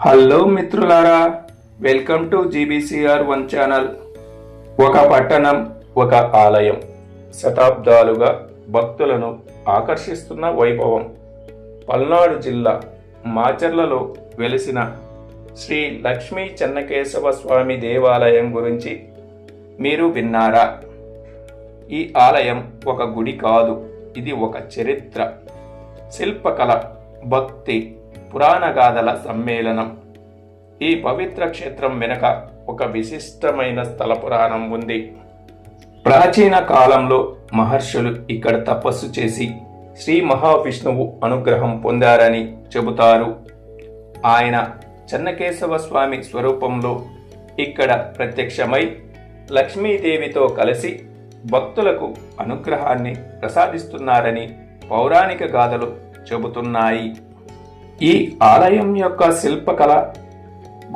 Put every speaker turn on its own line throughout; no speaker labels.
Hello మిత్రులారా welcome to GBCR one channel. ఒక పట్టణం ఒక ఆలయం శతాబ్దాలుగా భక్తులను ఆకర్షిస్తున్న వైభవం. పల్నాడు జిల్లా మాచర్లలో వెలిసిన శ్రీ లక్ష్మీ చెన్నకేశవ స్వామి దేవాలయం గురించి మీరు విన్నారా? ఈ ఆలయం ఒక గుడి కాదు ఇది ఒక చరిత్ర. శిల్పకళ భక్తి పురాణగాథల సమ్మేళనం. ఈ పవిత్ర క్షేత్రం వెనుక ఒక విశిష్టమైన స్థల పురాణం ఉంది. ప్రాచీన కాలంలో మహర్షులు ఇక్కడ తపస్సు చేసి శ్రీ మహావిష్ణువు అనుగ్రహం పొందారని చెబుతారు. ఆయన చెన్నకేశవ స్వామి స్వరూపంలో ఇక్కడ ప్రత్యక్షమై లక్ష్మీదేవితో కలిసి భక్తులకు అనుగ్రహాన్ని ప్రసాదిస్తున్నారని పౌరాణిక గాథలు చెబుతున్నాయి. ఈ ఆలయం యొక్క శిల్పకళ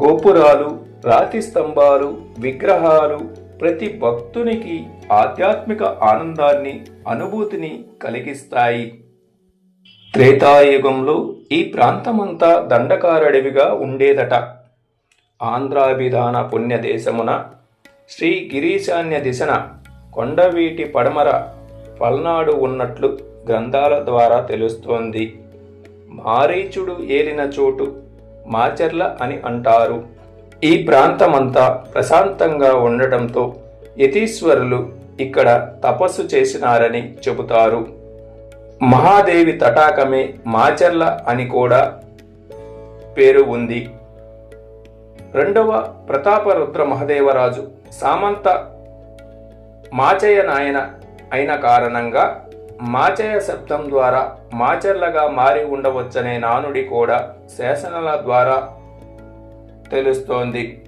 గోపురాలు రాతి స్తంభాలు విగ్రహాలు ప్రతి భక్తునికి ఆధ్యాత్మిక ఆనందాన్ని అనుభూతిని కలిగిస్తాయి. త్రేతాయుగంలో ఈ ప్రాంతమంతా దండకారడవిగా ఉండేదట. ఆంధ్రాభిధాన పుణ్యదేశమున శ్రీ గిరీశాన్య దిశన కొండవీటి పడమర పల్నాడు ఉన్నట్లు గ్రంథాల ద్వారా తెలుస్తోంది. మారీచుడు ఏలిన చోటు మాచర్ల అని అంటారు. ఈ ప్రాంతమంతా ప్రశాంతంగా ఉండటంతో యతీశ్వరులు ఇక్కడ తపస్సు చేసినారని చెబుతారు. మహాదేవి తటాకమే మాచర్ల అని కూడా పేరు ఉంది. రెండవ ప్రతాపరుద్ర మహదేవరాజు సామంత మాచయ్య నాయన అయిన కారణంగా మాచయ శబ్దం ద్వారా మాచర్లగా మారి ఉండవచ్చనే నానుడి కూడా శాసనాల ద్వారా తెలుస్తోంది.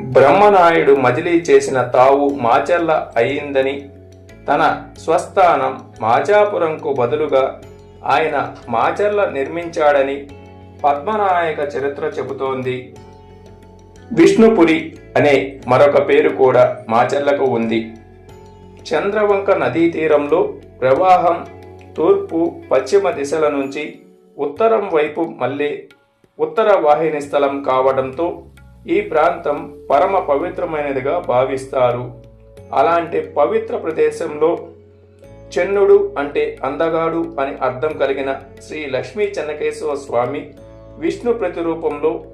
బ్రహ్మనాయుడు మజిలీ చేసిన తావు మాచర్ల అయిందని తన స్వస్థానం మాచాపురంకు బదులుగా ఆయన మాచర్ల నిర్మించాడని పద్మనాయక చరిత్ర చెబుతోంది. విష్ణుపురి అనే మరొక పేరు కూడా మాచర్లకు ఉంది. చంద్రవంక నదీ తీరంలో ప్రవాహం తూర్పు పశ్చిమ దిశల నుంచి ఉత్తరం వైపు మళ్ళీ ఉత్తర వాహిని స్థలం కావడంతో ఈ ప్రాంతం పరమ పవిత్రమైనదిగా భావిస్తారు. అలాంటి పవిత్ర ప్రదేశంలో చెన్నుడు అంటే అందగాడు అని అర్థం కలిగిన శ్రీ లక్ష్మీ చెన్నకేశవ స్వామి విష్ణు ప్రతిరూపంలో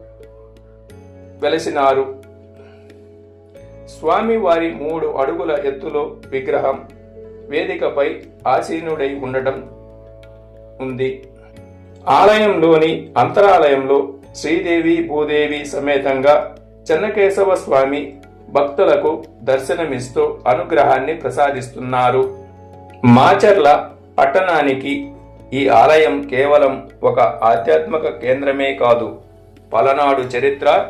వెలసినారు. స్వామి వారి మూడు అడుగుల ఎత్తులో విగ్రహం వేదికపై ఆసీనుడై ఉండటం ఉంది. ఆలయంలోని అంతరాలయంలో శ్రీదేవి భూదేవి సమేతంగా చెన్నకేశవ స్వామి భక్తులకు దర్శనమిస్తూ అనుగ్రహాన్ని ప్రసాదిస్తున్నారు. మాచర్ల పట్టణానికి ఈ ఆలయం కేవలం ఒక ఆధ్యాత్మిక కేంద్రమే కాదు. పలనాడు చరిత్ర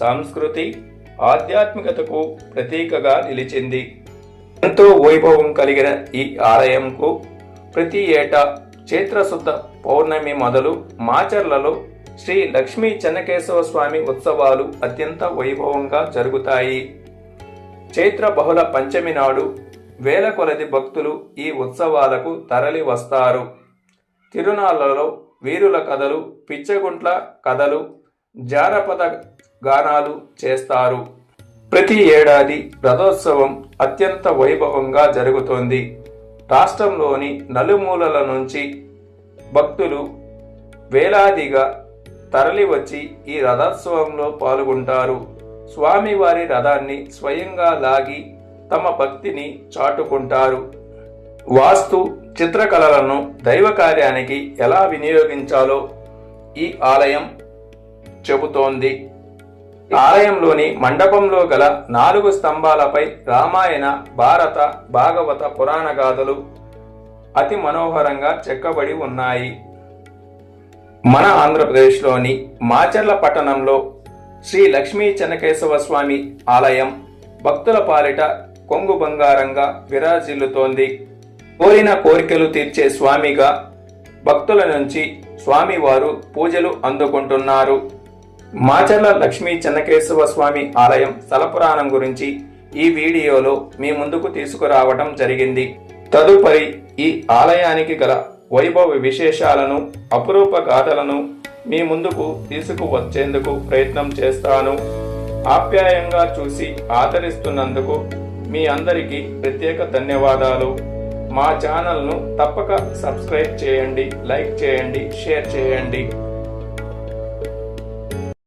సంస్కృతి ఆధ్యాత్మికతకు ప్రతీకగా నిలిచింది. ఎంతో వైభవం కలిగిన ఈ ఆలయంకు ప్రతి ఏటా చైత్రశుద్ధ పౌర్ణమి మొదలు మాచర్లలో శ్రీ లక్ష్మీ చెన్నకేశవ స్వామి ఉత్సవాలు అత్యంత వైభవంగా జరుగుతాయి. చైత్ర బహుళ పంచమి నాడు వేల కొలది భక్తులు ఈ ఉత్సవాలకు తరలి వస్తారు. తిరునాళ్ళలో వీరుల కథలు పిచ్చగుంట్ల కథలు జానపద గానాలు చేస్తారు. ప్రతి ఏడాది రథోత్సవం అత్యంత వైభవంగా జరుగుతోంది. రాష్ట్రంలోని నలుమూలల నుంచి భక్తులు వేలాదిగా తరలివచ్చి ఈ రథోత్సవంలో పాల్గొంటారు. స్వామివారి రథాన్ని స్వయంగా లాగి తమ భక్తిని చాటుకుంటారు. వాస్తు చిత్రకళలను దైవ కార్యానికి ఎలా వినియోగించాలో ఈ ఆలయం చెబుతోంది. ఆలయంలోని మండపంలో గల నాలుగు స్తంభాలపై రామాయణ భారత భాగవత పురాణ గాథలు అతి మనోహరంగా చెక్కబడి ఉన్నాయి. మన ఆంధ్రప్రదేశ్లోని మాచర్ల పట్టణంలో శ్రీ లక్ష్మీ చెన్నకేశవ స్వామి ఆలయం భక్తుల పాలిట కొంగు బంగారంగా విరాజిల్లుతోంది. కోరిన కోరికలు తీర్చే స్వామిగా భక్తుల నుంచి స్వామివారు పూజలు అందుకుంటున్నారు. మాచర్ల లక్ష్మీ చెన్నకేశవ స్వామి ఆలయం స్థలపురాణం గురించి ఈ వీడియోలో మీ ముందుకు తీసుకురావటం జరిగింది. తదుపరి ఈ ఆలయానికి గల వైభవ విశేషాలను అపురూప గాథలను మీ ముందుకు తీసుకువచ్చేందుకు ప్రయత్నం చేస్తాను. ఆప్యాయంగా చూసి ఆదరిస్తున్నందుకు మీ అందరికీ ప్రత్యేక ధన్యవాదాలు. మా ఛానల్ను తప్పక సబ్స్క్రైబ్ చేయండి లైక్ చేయండి షేర్ చేయండి.